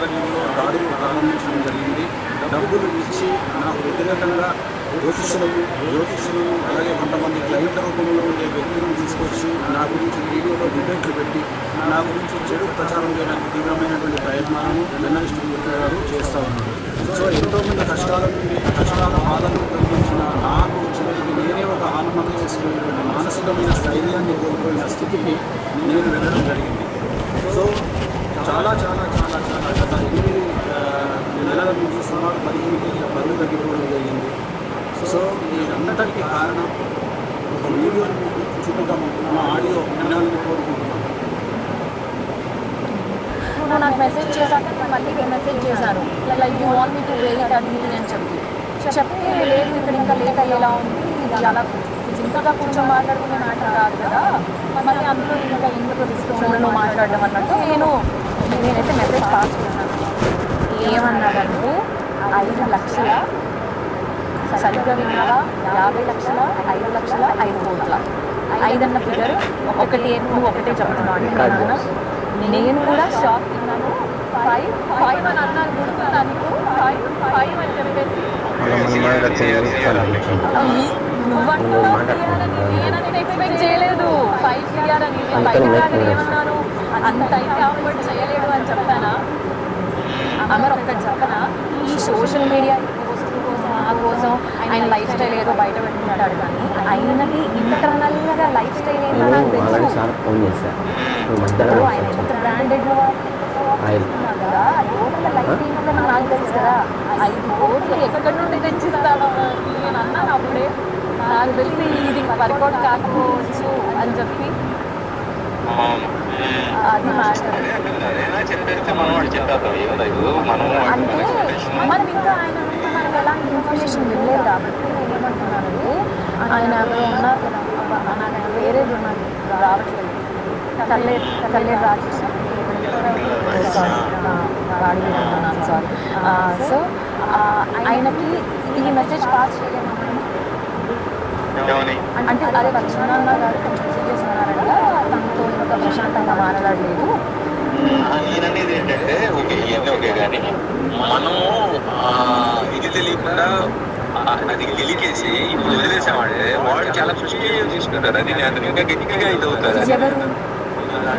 ఆధ్వర్యంలో దాడులు ప్రారంభించడం జరిగింది. డబ్బులు ఇచ్చి నాకు వ్యతిరేకంగా జ్యోతిష్యులను జ్యోతిష్యులను అలాగే కొంతమంది క్లయింట్ల రూపంలో ఉండే వ్యక్తులను తీసుకొచ్చి నా గురించి వీడియోలో డిబేట్లు పెట్టి నా గురించి చెడు ప్రచారం చేయడానికి తీవ్రమైనటువంటి ప్రయత్నాలను జర్నలిస్టు గారు చేస్తూ ఉన్నారు. సో ఎంతోమంది కష్టాల నుండి కష్టాల బాధలను కలిగించిన నాకు చివరికి నేనే ఒక ఆత్మహత్య మానసికమైన స్థైర్యాన్ని కోల్పోయిన స్థితికి నేను వెళ్ళడం జరిగింది. సో చాలా చాలా చాలా చాలా గత ఎనిమిది నెలల నుంచి సుమారు పదిహేను కేజీల బరువు తగ్గిపోవడం జరిగింది. సో ఈ అన్నటానికి కారణం ఒక వీడియోని మీకు చూపుతాము మా ఆడియో వినాలని కోరుకుంటున్నాను నువ్వు నాకు మెసేజ్ చేశాక మళ్ళీ మెసేజ్ చేశాను like you want me to wait అది అని చెప్పి. చెప్తే లేదు ఇక్కడ ఇంకా లేట్ అయ్యేలా ఉంది. ఇది అలా సింపుల్గా కొంచెం మాట్లాడుకునే మ్యాటర్ కాదు కదా. మళ్ళీ అందులో ఇంకా ఎందుకు రిస్క్ మాట్లాడడం అన్నట్టు. నేను నేనైతే మెసేజ్ పాస్ చేశాను. ఏమన్నాడంటే ఐదు లక్షల సరిగ్గా విన్నావా? యాభై లక్షల ఐదు లక్షల ఐదు కోట్ల. ఐదన్న ఫిగర్ ఒకటి నువ్వు ఒకటే చెప్తున్నావు అంటే నేను కూడా షాక్ తిన్నాను ఫైవ్ ఫైవ్ అని అన్నాను. గుర్తుందా నీకు. ఫైవ్ ఫైవ్ అని చెప్పేసి. నువ్వంటున్నావు చేయాలని నేనైతే ఎక్స్పెక్ట్ చేయలేదు. ఫైవ్ చేయాలని నేను బయట ఏమన్నాను? అంత అయితే అఫోర్డ్ చేయలేడు అని చెప్పానా? అమర్ ఒక్కటి చెప్పనా? ఈ సోషల్ మీడియా పోస్టుల కోసం ఆ కోసం ఆయన లైఫ్ స్టైల్ ఏదో బయట పెట్టుకుంటాడు కానీ ఆయనకి ఇంటర్నల్గా లైఫ్ స్టైల్ ఏంటో నాకు తెలుసు. ఆయన ఎంత కదా లైఫ్ ఏంటో నాకు తెలుసు కదా. ఐదు కోట్లు ఎక్కడి నుండి తెచ్చిస్తాడో నేను అన్నాను అప్పుడే. నాకు తెలిసి ఇది వర్కౌట్ కాకపోవచ్చు అని చెప్పి. అది అంటే మనం ఇంకా ఆయన మనకు ఎలాంటి ఇన్ఫర్మేషన్ వినలేదు కాబట్టి నేను ఏమంటున్నానంటే ఆయన ఉన్నారు కదా నాకు వేరేది ఉన్నది రావట్లేదు కల్లే కల్లే రాజేష్ సారీ సో ఆయనకి ఈ మెసేజ్ పాస్ చేయలేము అంటే అదే వాళ్ళ చిన్న గారు కొంచెం ఇంకా ప్రశాంతంగా మాట్లాడలేదు నేననేది ఏంటంటే ఓకే ఇవన్నీ ఓకే కానీ మనము ఆ, ఇది తెలియకుండా అది గెలికేసి ఇప్పుడు వదిలేసామంటే వాడు చాలా ఫ్రస్ట్రేషన్ తీసుకుంటారు అది నేను ఇంకా గట్టిగా ఇది అవుతారు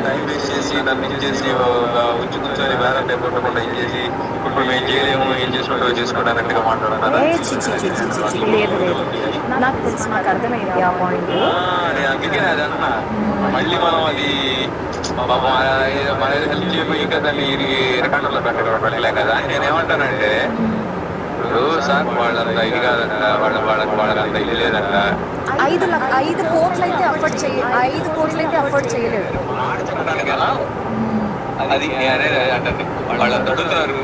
టైం వేస్ట్ చేసి నన్ను ఇచ్చేసి వచ్చి కూర్చొని బేరం లేకుండా ఇచ్చేసి ఇప్పుడు మేము చేయలేము ఏం చేసుకుంటారో చేసుకోవడం అన్నట్టుగా మాట్లాడారు అందుకే అది అన్నా. మళ్ళీ మనం అది మన హెల్ప్ చేయబోయి ఇంకా దాన్ని రికార్డులో పెట్టగలగలే కదా అని నేను ఏమంటానంటే ఇప్పుడు సార్ వాళ్ళంత ఇది కాదంట వాళ్ళ వాళ్ళకి వాళ్ళకంత ఇది లేదంట ఐదు లక్ష ఐదు కోట్లు అయితే అఫోర్డ్ చేయ ఐదు కోట్లు అయితే అఫోర్డ్ చేయలేదు. అది అనేది అంటుంది వాళ్ళు అడుగుతారు.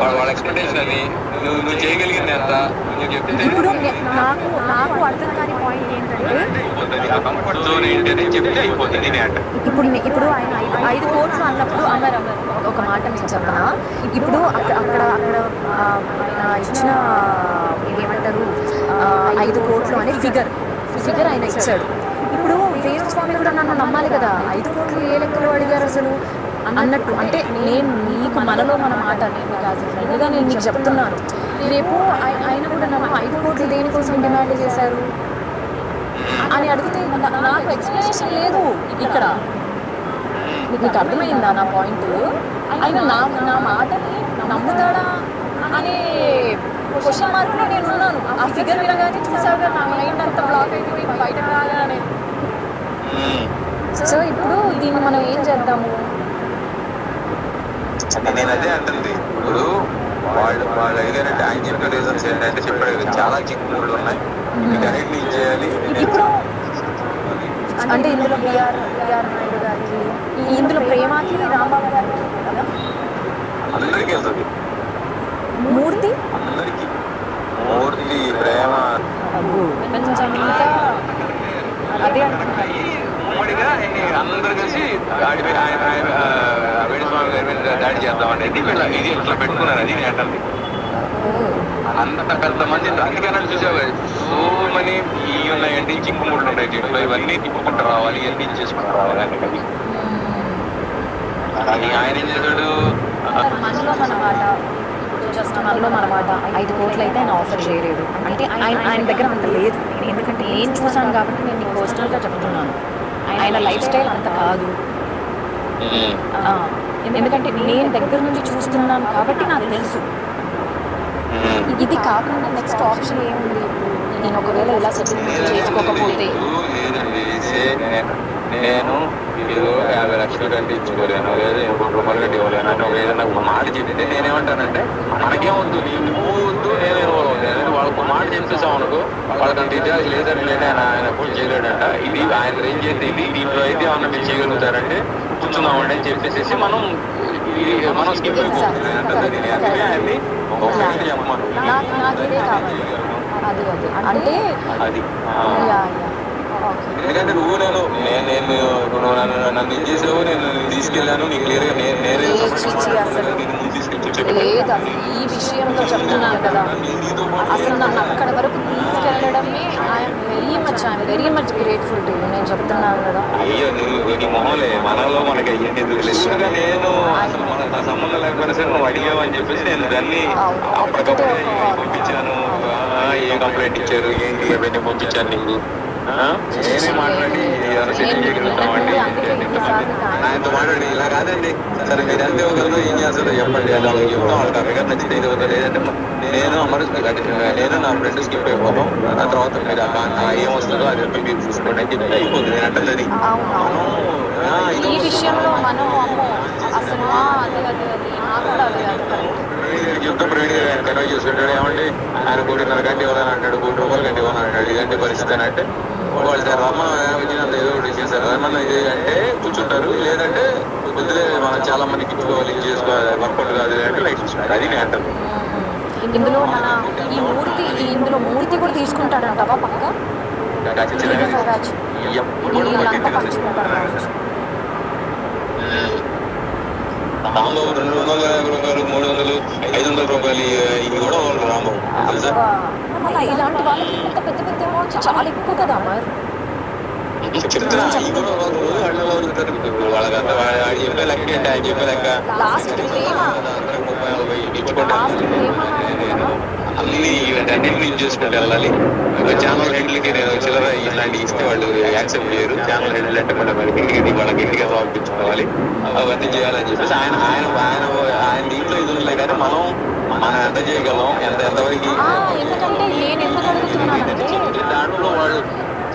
వాళ్ళ వాళ్ళ ఎక్స్పెక్టేషన్ అది. నువ్వు నువ్వు చేయగలిగింది ఎంత నువ్వు చెప్తే ఇప్పుడు నాకు నాకు అర్థం కాని పాయింట్ ఏంటంటే అయిపోతుంది. ఆ కంఫర్ట్ జోన్ ఏంటి అని చెప్తే అయిపోతుంది. అంట. ఇప్పుడు ఇప్పుడు ఆయన ఐదు కోట్లు అన్నప్పుడు అమర్ ఒక మాట నేను చెప్పనా ఇప్పుడు అక్కడ అక్కడ అక్కడ ఇచ్చిన ఏమంటారు ఐదు కోట్లు అనే ఫిగర్ ఫిగర్ ఆయన ఇచ్చాడు. ఇప్పుడు వేణుస్వామి కూడా నన్ను నమ్మాలి కదా. ఐదు కోట్లు ఏ లెక్కలో అడిగారు అసలు? అన్నట్టు అంటే నేను నీకు మనలో మన మాట నేను కాదు ఫ్రెండ్గా నేను నీకు చెప్తున్నాను. రేపు ఆయ- ఆయన కూడా నన్ను ఐదు కోట్లు దేనికోసం డిమాండ్ చేశారు? అని అడిగితే నాకు ఎక్స్ప్లెనేషన్ లేదు ఇక్కడ. నీకు అర్థమైందా నా పాయింట్? ఆయన నా నా మాటని నమ్ముతాడా? అనే క్వశ్చన్ మార్క్లో నేను ఉన్నాను. ఆ ఫిగర్ వినగానే చూసాగా నా మైండ్ అంతా బ్లాక్ అయిపోయి బయట రాగానే సో ఇప్పుడు దీన్ని మనం ఏం చేద్దాము? నేను అదే అంటుంది. ఇప్పుడు వాళ్ళు వాళ్ళు రీజన్స్ ఏంటంటే చెప్పాడు చాలా చిక్కుముళ్ళు ఉన్నాయి. చేయాలి. అంటే ఇందులో బిఆర్ బిఆర్ నాయుడు గారికి ఇందులో ప్రేమకి రాంబాబు గారికి అందరికీ వెళ్తుంది మూర్తి? ప్రేమ. అదే ఉమ్మడిగా అందరు కలిసి దాడి ఆయన ఆయన, ఆ, వేణుస్వామి గారి మీద దాడి ఇది ఇట్లా పెట్టుకున్నారు. అది నేను అంటుంది. అంత పెద్ద మంది అందుకని చూసావు సో మనీ ఇవి ఉన్నాయండి ఉన్నాయి దీంట్లో. ఇవన్నీ తిప్పుకుంటూ రావాలి ఇవన్నీ చేసుకుంటూ రావాలి అని అది ఆయన ఏం చేశాడు? మనలో మన మాట జస్ట్ మనలో మన మాట ఐదు కోట్లు అయితే ఆయన ఆఫర్ చేయలేదు. అంటే ఆయన ఆయన దగ్గర అంత లేదు. ఎందుకంటే నేను చూసాను కాబట్టి నేను నీకు పర్సనల్గా చెప్తున్నాను. ఆయన లైఫ్ స్టైల్ అంత కాదు. ఎందుకంటే నేను దగ్గర నుంచి చూస్తున్నాను కాబట్టి నాకు తెలుసు. ఇది కాకుండా నెక్స్ట్ ఆప్షన్ ఏముంది? నేను ఒకవేళ ఇలా సెటిల్మెంట్ చేసుకోకపోతే. లేదండి సే- నేను- నేను ఇదిగో యాభై లక్షలు కంటే ఇచ్చుకోలేను లేదా కోట్ల రూపాయలు కంటే ఇవ్వలేను అని ఒక ఏదైనా ఒక మాట చెప్తే నేనేమంటానంటే మనకేమొద్దు నీకు వద్దు నేనే నేను వాళ్ళకు ఒక మాట చెప్పేసాం అనుకో వాళ్ళకి అంత ఇతిహాసం లేదని లేని ఆయన ఆయన కూడా చేయలేడంట. ఇది ఆయన ఏం చేస్తే ఇది దీంట్లో అయితే ఏమన్నా మీరు చేయగలుగుతారంటే కూర్చుందామండి అని చెప్పేసి మనం ఇది మనం స్కిప్ అయిపోతుంది నేను అందుకే ఆయన్ని ఒకసారి చెప్పమను. అది అది అంటే అది. ఎందుకంటే నువ్వు నేను నేను నేను నువ్వు నన్ను నన్ను ఏం చేసావు నేను తీసుకెళ్ళాను నీ క్లియర్గా నేను నేనే. లేదు అసలు ఈ విషయంలో చెప్తున్నాను కదా. అసలు నన్ను అక్కడ వరకు తీసుకెళ్ళడమే I'm very much I'm very much grateful to నేను చెప్తున్నాను కదా. అయ్యో నువ్వు నీ మొహంలే మనలో మనకి అయ్యింది నేను అసలు మన నా సంబంధం లేకపోయినా సరే నువ్వు అడిగావు అని చెప్పేసి నేను దాన్ని అప్పటికప్పుడే పంపించాను? ఏ కంప్లైంట్ ఇచ్చారు? ఏంటి? అవన్నీ పంపించాను నీకు? నేనే మాట్లాడి చేయగలుగుతామండి ఆయనతో మాట్లాడి ఇలా కాదండి. సరే మీరు ఎంత ఇవ్వగలరు ఏం చేస్తారో చెప్పండి. అది వాళ్ళకి చెప్తాం వాళ్ళకి ఆ ఫిగర్ నచ్చితే ఇది అవుతుంది లేదంటే నేను అమరు నేను నా ఫ్రెండ్ స్కిప్ అయిపోతాం ఆ తర్వాత మీరు ఏం వస్తుందో అది మీరు చూసుకోండి అని చెప్పి అయిపోతుంది. నేను అంటే అది. ఈ విషయంలో మనం అసలు ఆ, అదే అదే కన్వే చేసుకుంటాడు. ఏమంటే ఆయన కోటిన్నర గంట ఇవ్వాలని అంటాడు కోటి రూపాయలు గంట ఇవ్వాలని అంటాడు. ఇదంటే పరిస్థితి అని అంటే వాళ్ళు సార్ రమ్మ వచ్చినంత ఏదో ఒకటి చేశారు. రమ్మన్న ఇది అంటే కూర్చుంటారు లేదంటే వద్దులే మనం చాలా మందికి ఇచ్చుకోవాలి ఇది చేసుకోవాలి వర్కౌట్ కాదు అంటే లైట్ చూసుకుంటారు అది నేను అంటాను. ఇందులో మన ఈ మూర్తి ఇందులో మూర్తి కూడా తీసుకుంటాడంటావా పక్క? ఎప్పుడు రాంబాబు రెండు వందల యాభై రూపాయలు మూడు వందలు ఐదు వందల రూపాయలు ఇవి- కూడా వాళ్ళు రాంబాబు తెలుసా ఇలాంటి వాళ్ళకి ఇంత పెద్ద పెద్ద అమౌంట్ చాలా ఎక్కువ కదా చెప్తున్నా వాళ్ళు చెప్పే లెక్క అంటే ఆయన చెప్పే లెక్క ముప్పై నలభై అన్ని యూజ్ చేసుకుంటూ వెళ్ళాలి. ఛానల్ హెడ్లకి నేను చిల్లర ఇలాంటి ఇస్తే వాళ్ళు యాక్సెప్ట్ చేయరు. ఛానల్ హెడ్లు అంటే మన ఇంటికి వాళ్ళకి ఇంటికి పంపించుకోవాలి. అవన్నీ చేయాలని చెప్పేసి ఆయన ఆయన ఆయన ఆయన దీంట్లో ఇది ఉన్నాయి కానీ మనం మనం ఎంత చేయగలం ఎంత ఎంతవరకు దాంట్లో వాళ్ళు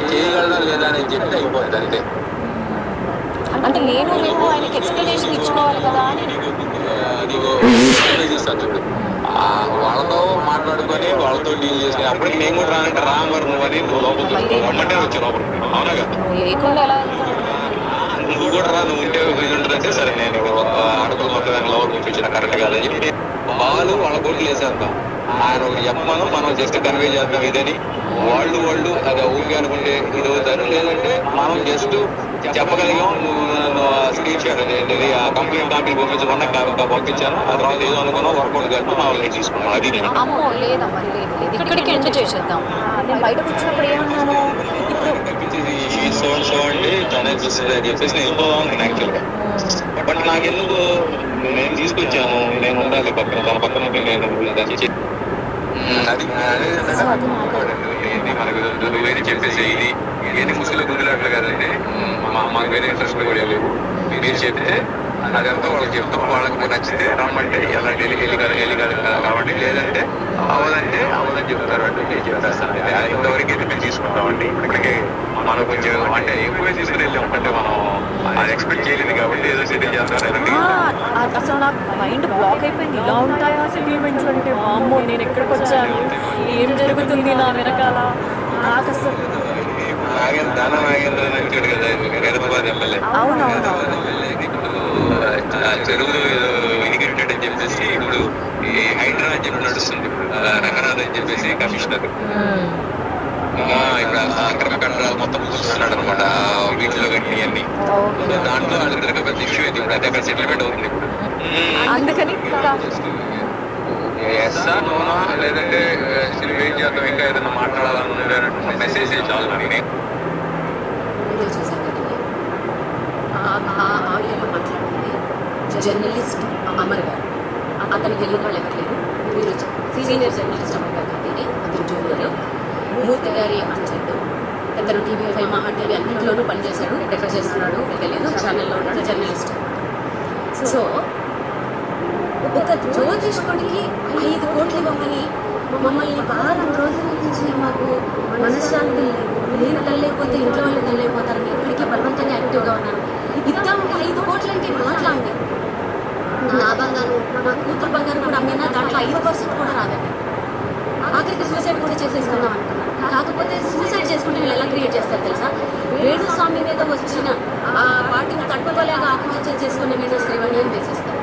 చేయగలరా లేదా అని చెప్తే అయిపోతుంది అంతే. అంటే నేను మేము ఆయనకి ఎక్స్ప్లెనేషన్ ఇచ్చుకోవాలి కదా అని. నీకు చూస్తాను చూడు వాళ్ళతో మాట్లాడుకొని వాళ్ళతో డీల్ చేసుకుని అప్పటికి నేను కూడా రానంటే రామర్ నువ్వు అని నువ్వు లోపలికి రమ్మంటే వచ్చి లోపలికి. అవునా కదా? నువ్వు కూడా రా నువ్వు ఉంటే ఉంటుందంటే సరే నేను ఆడపిల్ల మొత్తం దాన్ని లోపల పంపించిన కరెక్ట్ కాదని చెప్పి వాళ్ళు వాళ్ళ కోట్లు వేసేద్దాం. ఆయన చెప్పమను మనం జస్ట్ కన్వే చేద్దాం ఇదని వాళ్ళు వాళ్ళు అది ఊరికే అనుకుంటే ఇది అవుతారు లేదంటే మనం జస్ట్ చెప్పగలిగాం నువ్వు షాట్ అనేది ఆ కంప్లైంట్ కాపీ పంపించకుండా కా- పంపించాను ఆ తర్వాత ఏదో అనుకున్నాం వర్కౌట్ కలిపి మా వాళ్ళని తీసుకున్నాం అది నేను. అమ్మో లేదమ్మా లేదు లేదు. ఇక్కడికి ఎండ్ చేసేద్దాం? నేను బయటకు వచ్చినప్పుడు ఏమన్నాను? ఇప్పుడు సో సో అంటే తనే చూస్తుంది అని చెప్పేసి నేను వెళ్ళిపోదాం నేను యాక్చువల్గా బట్ నాకెందుకు నేను తీసుకొచ్చాను? నేను ఉండాలి పక్కన తన పక్కన నేను అది. మనకు వేరే చెప్పేసి ఇది ఏంటి ముసుగులో గుండెలాట్లు కదండి. మా మాకు వేరే ఇంట్రెస్ట్ కూడా లేవు మీరు చెప్తే అదంతా వాళ్ళకి చెప్తాం వాళ్ళకి నచ్చితే రమ్మంటే ఎలా వెళ్ళి వెళ్ళి కదా వెళ్ళి కదా కాబట్టి లేదంటే అవదంటే అవదని చెప్తారు అంటే నేను చెప్పేస్తాను అది ఇంతవరకు అయితే మేము తీసుకుంటామండి. ఇప్పటికే మనం కొంచెం అంటే ఎక్కువే తీసుకుని వెళ్ళాం. అంటే మనం అది ఎక్స్పెక్ట్ చేయలేదు కాబట్టి ఏదో ఆ, అ- అసలు నాకు మైండ్ బ్లాక్ అయిపోయింది. ఇలా ఉంటాయా సెటిల్మెంట్స్ అంటే? వామ్మో నేను ఎక్కడికి వచ్చాను? ఏం జరుగుతుంది నా వెనకాల? నాకు అసలు చెరువులో ఏదో వెనిగెట్టాడు అని చెప్పేసి ఇప్పుడు ఈ హైడ్రా అని చెప్పి నడుస్తుంది రంగనాథ్ అని చెప్పేసి కమిషనర్ మ్మ్. ఆ, ఇప్పుడు ఆ అక్రమ కట్టడాలు మొత్తం కూర్చున్నాడు అనమాట వీటిలో కట్టి అన్ని. దాంట్లో వాళ్ళిద్దరికి పెద్ద ఇష్యూ అయితే ఇప్పుడు అక్కడ సెటిల్మెంట్ అవుతుంది ఇప్పుడు. అందుకని ఎస్ఆ నోనా లేదంటే సిల్వ్ ఏం చేద్దాం ఇంకా ఏదైనా మాట్లాడాలని మెసేజ్ చాలు నేను జర్నలిస్ట్ అమర్ గారు. అతను తెలియని వాళ్ళు ఎవరు లేరు. మీరు సీనియర్ జర్నలిస్ట్ అమర్ గారు కాబట్టి అతను జూనియర్. మూర్తి గారి అంచెట్టు ఇద్దరు టీవీ ఫైవ్ మహా టీవీ అన్నింటిలోనూ పనిచేశాడు డెకర్ చేస్తున్నాడు తెలియదు ఛానల్లో ఉన్నాడు జర్నలిస్ట్. సో ఒక జ్యోతిష్కుడికి ఐదు కోట్లు ఇవ్వమని మమ్మల్ని వారం రోజుల నుంచి మాకు మనశ్శాంతి లేదు. నేను తల్లేకపోతే ఇంట్లో వాళ్ళు తల్లేకపోతారని ఇక్కడికి బలవంతంగా యాక్టివ్గా ఉన్నాను ఇద్దాం ఐదు కోట్లు అంటే మాట్లాడండి నా బంగారు నా కూతురు బంగారు కూడా అమ్మినా దాంట్లో ఐదు పర్సెంట్ కూడా రాదండి. ఆఖరికి సూసైడ్ కూడా చేసేసుకుందాం అనుకున్నాను కాకపోతే సూసైడ్ చేసుకుంటే వీళ్ళు ఎలా క్రియేట్ చేస్తారు తెలుసా? వేణుస్వామి మీద వచ్చిన ఆ వాటిని తట్టుకోలేక ఆత్మహత్య చేసుకున్న వీడియో శ్రీవాణి అని వేసేస్తారు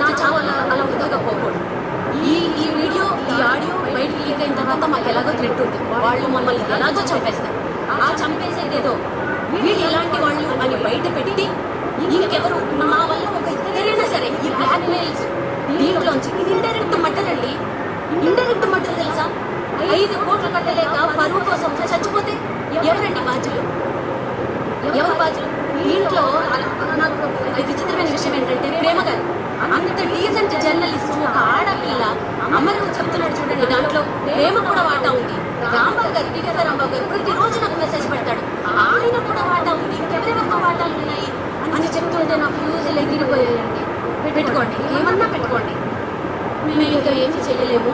నా చావు అలా అలా వృధాగా పోకూడదు. ఈ ఈ వీడియో ఈ ఆడియో బయట లీక్ అయిన తర్వాత మాకు ఎలాగో థ్రెట్ ఉంటుంది. వాళ్ళు మమ్మల్ని ఎలాగో చంపేస్తారు. ఆ చంపేసేది ఏదో వీళ్ళు ఎలాంటి వాళ్ళు అని బయట పెట్టి ఇంకెవరు మా వల్ల ఒక ఇద్దరైనా సరే ఈ బ్లాక్ మెయిల్స్ దీంట్లోంచి ఇది ఇండైరెక్ట్ మటర్ అండి ఇండైరెక్ట్ మటర్ తెలుసా? ఐదు కోట్లు కట్టలేక పరువు కోసం చచ్చిపోతే ఎవరండి బాధ్యులు? ఎవరు బాధ్యులు? దీంట్లో నాకు ఇది విచిత్రమైన విషయం ఏంటంటే ప్రేమ గారు అంత డీసెంట్ జర్నలిస్ట్ ఒక ఆడపిల్ల అమరు చెప్తున్నాడు చూడండి దాంట్లో ప్రేమ కూడా వాటా ఉంది. రాంబాబు గారు టీవీ రాంబాబు గారు ప్రతిరోజు నాకు మెసేజ్ పెడతాడు. ఆయన కూడా వాటా ఉంది ఇంకెవరెవరితో వాటాలు ఉన్నాయి అని చెప్తుంటే నా ఫ్యూజులు ఎగిరిపోయాయండి పెట్టుకోండి ఏమన్నా పెట్టుకోండి. మేము ఇంకా ఏమీ చేయలేము.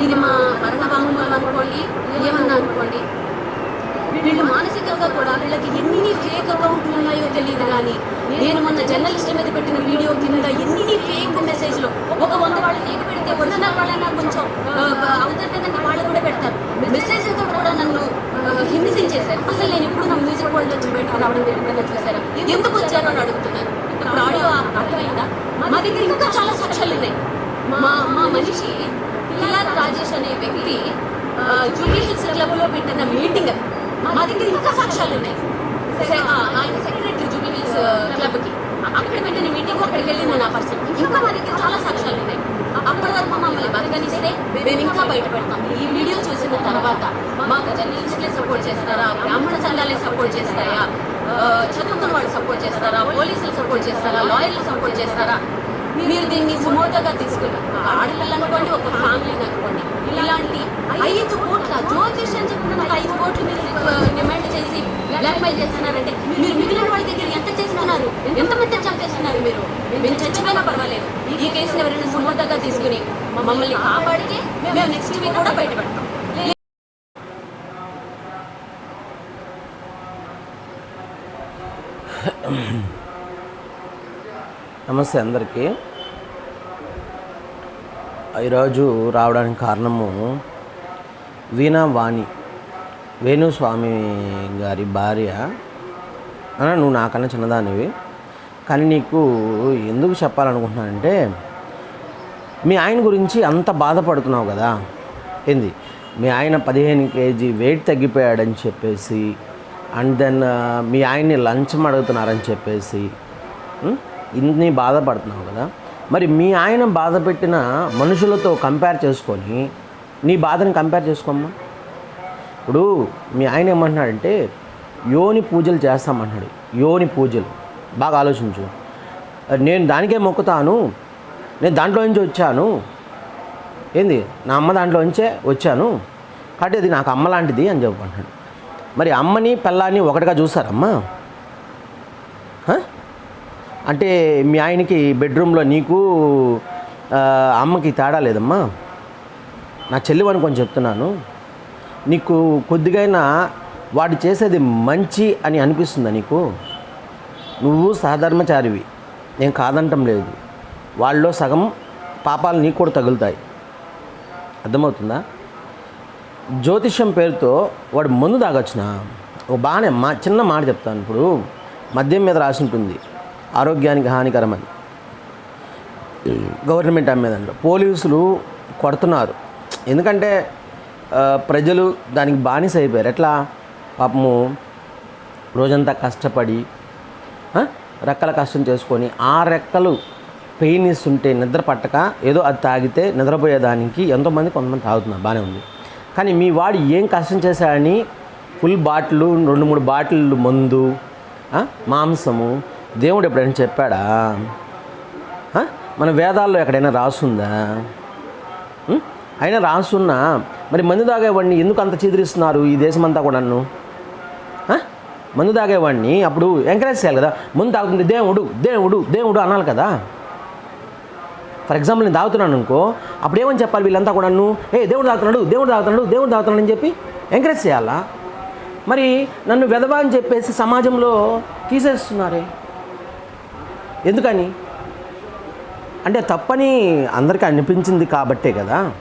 ఇది మా మరణ వాంగ్మూలం అనుకోండి ఏమన్నా అనుకోండి. వీళ్ళు మానసికంగా కూడా వీళ్ళకి ఎన్ని ఫేక్ అకౌంట్లు ఉన్నాయో తెలియదు కానీ నేను మొన్న జర్నలిస్ట్ మీద పెట్టిన వీడియో కింద ఎన్ని ఫేక్ మెసేజ్లు ఒక వంద వాళ్ళు ఫేక్ పెడితే వంద వాళ్ళైనా కొంచెం ఆ, కదండి వాళ్ళు కూడా పెడతారు. మెసేజ్లతో కూడా నన్ను హింసించేశారు. అసలు నేను ఇప్పుడు నా మ్యూజిక్ వరల్డ్ వచ్చి బయటకు రావడం జరిగిందని చూసారా ఎందుకు వచ్చారో అని అడుగుతున్నాను ఇప్పుడు ఆడియో అర్థమైందా? మా దగ్గర ఇంకా చాలా సాక్ష్యాలు ఉన్నాయి. మా మా మనిషి కిలార్ రాజేష్ అనే వ్యక్తి జూబ్లీ హిల్స్ క్లబ్లో పెట్టిన మీటింగ్ అది. మా దగ్గర ఇంకా సాక్ష్యాలు ఉన్నాయి. ఆయన సెక్రటరీ జూబ్లీ హిల్స్ క్లబ్కి అక్కడ పెట్టిన మీటింగ్ అక్కడికి వెళ్ళింది నా పర్సన్. ఇంకా మా దగ్గర చాలా సాక్ష్యాలు ఉన్నాయి. అప్పటి వరకు మమ్మల్ని బతకనిస్తే మేము ఇంకా బయట పెడతాం ఈ వీడియో చూసిన తర్వాత మాకు జర్నలిస్టులే సపోర్ట్ చేస్తారా? బ్రాహ్మణ సంఘాలే సపోర్ట్ చేస్తాయా? ఆ, చదువుకున్న వాళ్ళు సపోర్ట్ చేస్తారా? పోలీసులు సపోర్ట్ చేస్తారా? లాయర్లు సపోర్ట్ చేస్తారా? మీరు దీన్ని సుమోటోగా తీసుకుని ఒక ఆడపిల్ల అనుకోండి ఒక ఫ్యామిలీని అనుకోండి. ఇలాంటి ఐదు కోట్ల జ్యోతిష్ అని చెప్పిన ఐదు కోట్లు మీరు డిమాండ్ చేసి బ్లాక్మెయిల్ చేస్తున్నారంటే మీరు మిగిలిన వాళ్ళ దగ్గర ఎంత చేస్తున్నారు? ఎంతమంది చంపేస్తున్నారు మీరు? మేము చచ్చిపోయినా పర్వాలేదు. ఈ కేసుని ఎవరైనా సుమోటోగా తీసుకుని మమ్మల్ని కాపాడితే మేము నెక్స్ట్ వీక్ కూడా బయటపడతాం. నమస్తే అందరికీ. ఈరోజు రావడానికి కారణము వీణా వాణి వేణుస్వామి గారి భార్య. అన్న నువ్వు నాకన్నా చిన్నదానివి. కానీ నీకు ఎందుకు చెప్పాలనుకుంటున్నానంటే మీ ఆయన గురించి అంత బాధపడుతున్నావు కదా. ఏంది? మీ ఆయన పదిహేను కేజీ వెయిట్ తగ్గిపోయాడని చెప్పేసి అండ్ దెన్ మీ ఆయన్ని లంచం అడుగుతున్నారని చెప్పేసి ఇన్ని బాధపడుతున్నావు కదా. మరి మీ ఆయన బాధ పెట్టిన మనుషులతో కంపేర్ చేసుకొని నీ బాధని కంపేర్ చేసుకోమ్మా. ఇప్పుడు మీ ఆయన ఏమంటున్నాడంటే యోని పూజలు చేస్తామన్నాడు యోని పూజలు. బాగా ఆలోచించు. నేను దానికే మొక్కుతాను. నేను దాంట్లో నుంచి వచ్చాను. ఏంది? నా అమ్మ దాంట్లో నుంచే వచ్చాను. కాబట్టి అది నాకు అమ్మ లాంటిది అని చెప్పంటున్నాడు మరి అమ్మని పిల్లాన్ని ఒకటిగా చూస్తారమ్మా అంటే మీ ఆయనకి బెడ్రూమ్లో నీకు అమ్మకి తేడా లేదమ్మా? నా చెల్లివని కొంచెం చెప్తున్నాను. నీకు కొద్దిగైనా వాడు చేసేది మంచి అని అనిపిస్తుందా నీకు? నువ్వు సహధర్మచారివి నేను కాదంటం లేదు. వాళ్ళలో సగం పాపాలు నీకు కూడా తగులుతాయి. అర్థమవుతుందా? జ్యోతిష్యం పేరుతో వాడు మందు దాగొచ్చిన ఒక బాగానే మా చిన్న మాట చెప్తాను ఇప్పుడు. మద్యం మీద రాసి ఉంటుంది. ఆరోగ్యానికి హానికరమని. గవర్నమెంట్ అమ్మేదండి పోలీసులు కొడుతున్నారు. ఎందుకంటే ప్రజలు దానికి బానిస అయిపోయారు. ఎట్లా? పాపము రోజంతా కష్టపడి రెక్కల కష్టం చేసుకొని ఆ రెక్కలు పెయిన్ ఇస్తుంటే నిద్ర పట్టక ఏదో అది తాగితే నిద్రపోయేదానికి ఎంతోమంది కొంతమంది తాగుతున్నారు. బాగానే ఉంది. కానీ మీ వాడు ఏం కష్టం చేశాడని ఫుల్ బాటిల్ రెండు మూడు బాటిల్ మందు మాంసము దేవుడు ఎప్పుడైనా చెప్పాడా? మన వేదాల్లో ఎక్కడైనా రాసుందా? అయినా రాసున్నా మరి మందు తాగేవాడిని ఎందుకు అంత చిదిరిస్తున్నారు ఈ దేశమంతా కూడా నన్ను మందు తాగేవాడిని అప్పుడు ఎంకరేజ్ చేయాలి కదా. ముందు తాగుతుంది దేవుడు దేవుడు దేవుడు అనాలి కదా. ఫర్ ఎగ్జాంపుల్ నేను తాగుతున్నాను అనుకో అప్పుడు ఏమని చెప్పాలి వీళ్ళంతా కూడా నన్ను ఏ దేవుడు తాగుతున్నాడు దేవుడు తాగుతున్నాడు దేవుడు తాగుతున్నాడు అని చెప్పి ఎంకరేజ్ చేయాలా? మరి నన్ను వెదవా అని చెప్పేసి సమాజంలో తీసేస్తున్నారే. ఎందుకని? అంటే తప్పని అందరికీ అనిపించింది కాబట్టే కదా?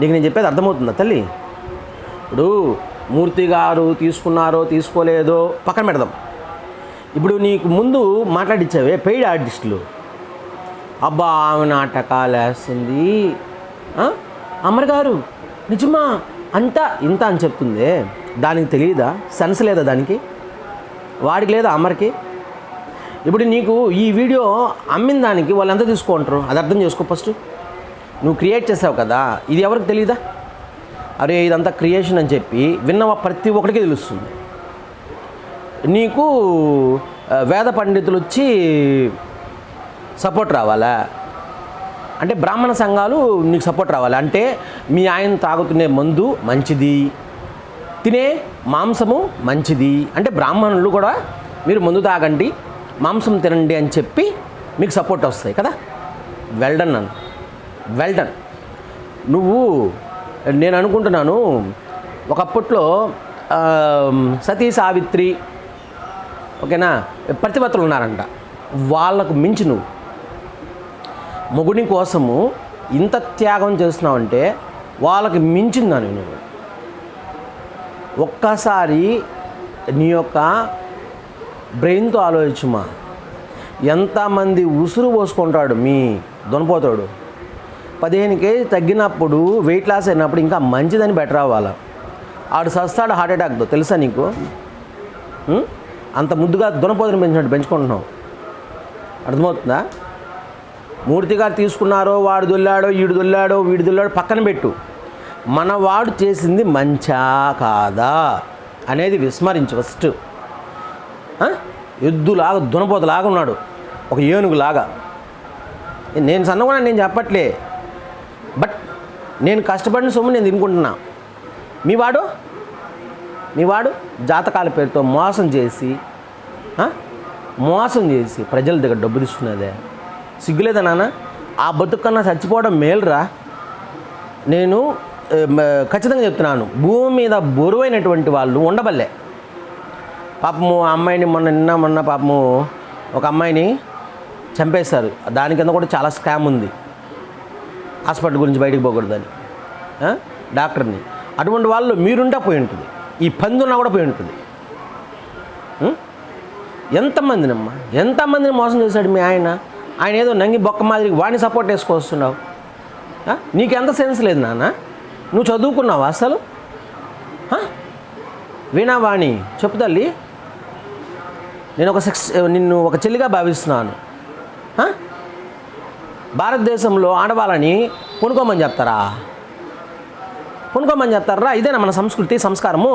నీకు నేను చెప్పేది అర్థమవుతుందా తల్లి? ఇప్పుడు మూర్తి గారు తీసుకున్నారో తీసుకోలేదో పక్కన పెడదాం. ఇప్పుడు నీకు ముందు మాట్లాడిచ్చావే పెయిడ్ ఆర్టిస్టులు. అబ్బా ఆమె నాటకాలు వేస్తుంది. అమర్ గారు నిజమా? అంత ఇంత అని చెప్తుందే? దానికి తెలియదా సెన్స్ లేదా దానికి? వాడికి లేదా అమర్కి? ఇప్పుడు నీకు ఈ వీడియో అమ్మిన దానికి వాళ్ళు ఎంత తీసుకుంటారు అది అర్థం చేసుకో ఫస్ట్. నువ్వు క్రియేట్ చేసావు కదా ఇది ఎవరికి తెలియదా అరే ఇదంతా క్రియేషన్ అని చెప్పి విన్న ప్రతి ఒక్కరికి తెలుస్తుంది. నీకు వేద పండితులు వచ్చి సపోర్ట్ రావాలా? అంటే బ్రాహ్మణ సంఘాలు నీకు సపోర్ట్ రావాలి? అంటే మీ ఆయన తాగుతునే మందు మంచిది తినే మాంసము మంచిది. అంటే బ్రాహ్మణులు కూడా మీరు మందు తాగండి మాంసం తినండి అని చెప్పి మీకు సపోర్ట్ వస్తాయి కదా? వెల్డన్ నన్ను వెల్డన్ నువ్వు నేను అనుకుంటున్నాను ఒకప్పట్లో సతీ సావిత్రి ఓకేనా? ప్రతిభతులు ఉన్నారంట. వాళ్ళకు మించి నువ్వు. మొగుని కోసము ఇంత త్యాగం చేస్తున్నావంటే వాళ్ళకి మించిందని నువ్వు? ఒక్కసారి నీ యొక్క బ్రెయిన్తో ఆలోచించుమా. ఎంతమంది ఉసురు పోసుకుంటాడు మీ దొనపోతాడు పదిహేను కేజీ తగ్గినప్పుడు వెయిట్ లాస్ అయినప్పుడు ఇంకా మంచిదని బెటర్ అవ్వాలి. ఆడు సస్తాడు హార్ట్ అటాక్తో తెలుసా నీకు? అంత ముద్దుగా దునపోతుని పెంచినట్టు పెంచుకుంటున్నావు. అర్థమవుతుందా? మూర్తి గారు తీసుకున్నారో వాడు దొల్లాడో ఈడు దొల్లాడో వీడు దొల్లాడో పక్కన పెట్టు. మన వాడు చేసింది మంచా కాదా? అనేది విస్మరించు ఫస్ట్. ఎద్దులాగా దునపోతలాగా ఉన్నాడు. ఒక ఏనుగులాగా. నేను సన్నగా నేను చెప్పట్లే. బట్ నేను కష్టపడిన సొమ్ము నేను తినుకుంటున్నా. మీ వాడు? మీ వాడు? జాతకాల పేరుతో మోసం చేసి మోసం చేసి ప్రజల దగ్గర డబ్బు తీసుకున్నదే. సిగ్గులేదా నాన్న? ఆ బతుకన్నా చచ్చిపోవడం మేలురా. నేను ఖచ్చితంగా చెప్తున్నాను. భూమి మీద బరువైనటువంటి వాళ్ళు ఉండబల్లే. పాపము ఆ అమ్మాయిని మొన్న నిన్న మొన్న పాపము ఒక అమ్మాయిని చంపేశారు. దాని కింద కూడా చాలా స్కామ్ ఉంది. హాస్పిటల్ గురించి బయటికి పోకూడదని. డాక్టర్ని. అటువంటి వాళ్ళు మీరుంటే పోయి ఉంటుంది. ఈ పందున్నా కూడా పోయి ఉంటుంది. ఎంతమందినమ్మా? ఎంతమందిని మోసం చేశాడు మీ ఆయన? ఆయన ఏదో నంగి బొక్క మాదిరి వాడిని సపోర్ట్ వేసుకొస్తున్నావు ఆ? నీకెంత సెన్స్ లేదు నాన్న. నువ్వు చదువుకున్నావా అసలు? ఆ? వాణి చెప్పు తల్లి. నేను ఒక సెక్స్ నిన్ను ఒక చెల్లిగా భావిస్తున్నాను. భారతదేశంలో ఆడవాళ్ళని కొనుక్కోమని చెప్తారా? కొనుక్కోమని చెప్తారా? ఇదేనా మన సంస్కృతి సంస్కారము?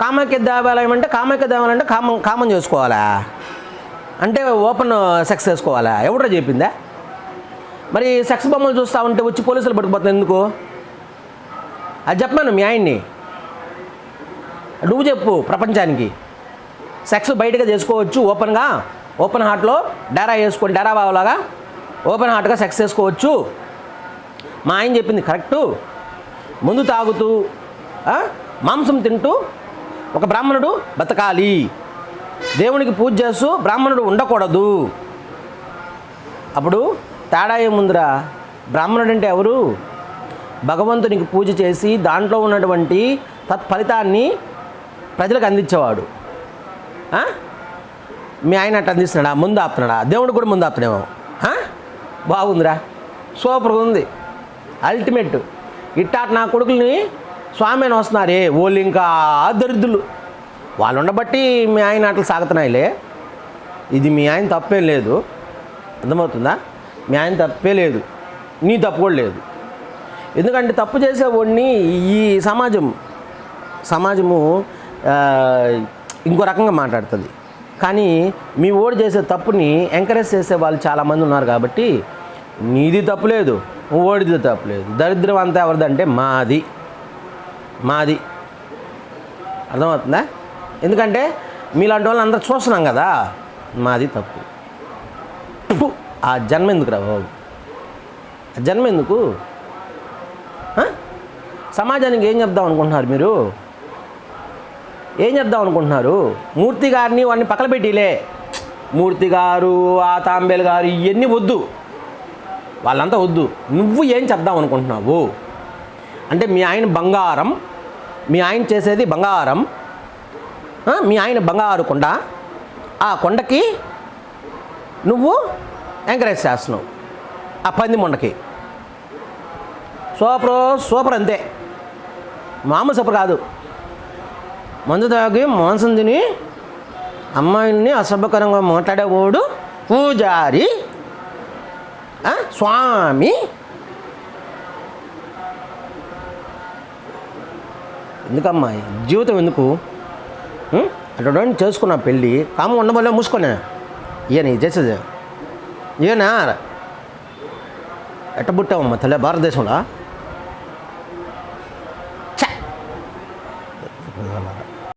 కామాఖ్య దేవాలయం అంటే కామాఖ్య దేవాలయం అంటే కామం కామం చేసుకోవాలా? అంటే ఓపెన్ సెక్స్ చేసుకోవాలా? ఎవడో చెప్పిందా? మరి సెక్స్ బొమ్మలు చూస్తూ ఉంటే వచ్చి పోలీసులు పట్టుకుపోతుంది ఎందుకు? అది చెప్పాను మీ ఆయన్ని. నువ్వు చెప్పు ప్రపంచానికి. సెక్స్ బయటగా చేసుకోవచ్చు ఓపెన్గా ఓపెన్ హార్ట్లో డేరా వేసుకొని డేరా బావలాగా ఓపెన్ హార్ట్గా సెక్స్ చేసుకోవచ్చు. మా ఆయన చెప్పింది కరెక్టు. ముందు తాగుతూ మాంసం తింటూ ఒక బ్రాహ్మణుడు బతకాలి. దేవునికి పూజ చేస్తూ బ్రాహ్మణుడు ఉండకూడదు. అప్పుడు తేడా ఏముందిరా? బ్రాహ్మణుడు అంటే ఎవరు? భగవంతునికి పూజ చేసి దాంట్లో ఉన్నటువంటి తత్ఫలితాన్ని ప్రజలకు అందించేవాడు. మీ ఆయన అట్లా అందిస్తున్నాడా? ముందు ఆపుతున్నాడా? దేవుడు కూడా ముందు ఆపుతున్నామో బాగుందిరా. సూపర్గా ఉంది. అల్టిమేట్. ఇట్టా నా కొడుకుల్ని స్వామి అని వస్తున్నారే. వాళ్ళు ఇంకా దరిద్రులు. వాళ్ళు ఉండబట్టి మీ ఆయన అట్లా సాగుతున్నాయిలే. ఇది మీ ఆయన తప్పేం లేదు. అర్థమవుతుందా? మీ ఆయన తప్పే లేదు. నీ తప్పు కూడా లేదు. ఎందుకంటే తప్పు చేసేవాడిని ఈ సమాజం. సమాజము ఇంకో రకంగా మాట్లాడుతుంది. కానీ మీ ఓడి చేసే తప్పుని ఎంకరేజ్ చేసే వాళ్ళు చాలామంది ఉన్నారు కాబట్టి నీది తప్పులేదు ఓడిది తప్పులేదు దరిద్రం అంతా ఎవరిదంటే మాది. మాది. అర్థమవుతుందా? ఎందుకంటే మీలాంటి వాళ్ళని అందరూ చూస్తున్నాం కదా మాది తప్పు. ఆ జన్మ ఎందుకు రా బాబు? ఆ జన్మ ఎందుకు? సమాజానికి ఏం చెప్దాం అనుకుంటున్నారు మీరు? ఏం చెప్దాం అనుకుంటున్నారు? మూర్తి గారిని వాడిని పక్కన పెట్టిలే మూర్తి గారు ఆ తాంబేలు గారు ఇవన్నీ వద్దు. వాళ్ళంతా వద్దు. నువ్వు ఏం చెప్దాం అనుకుంటున్నావు? అంటే మీ ఆయన బంగారం మీ ఆయన చేసేది బంగారం మీ ఆయన బంగారు కొండ ఆ కొండకి నువ్వు ఎంకరేజ్ చేస్తున్నావు. ఆ పంది మొండకి. సూపర్ సూపర్ అంతే. మామూలు సూపర్ కాదు. మందు తాగి మాంసం తిని అమ్మాయిల్ని అసభ్యకరంగా మాట్లాడేవాడు పూజారి స్వామి. ఎందుకమ్మా జీవితం ఎందుకు? అటువంటి చేసుకున్నా పెళ్ళి కామ ఉండబోలే మూసుకోనే. ఈయన చేసేది. ఈయన ఎట్టబుట్టావమ్మా తల్లి భారతదేశంలో?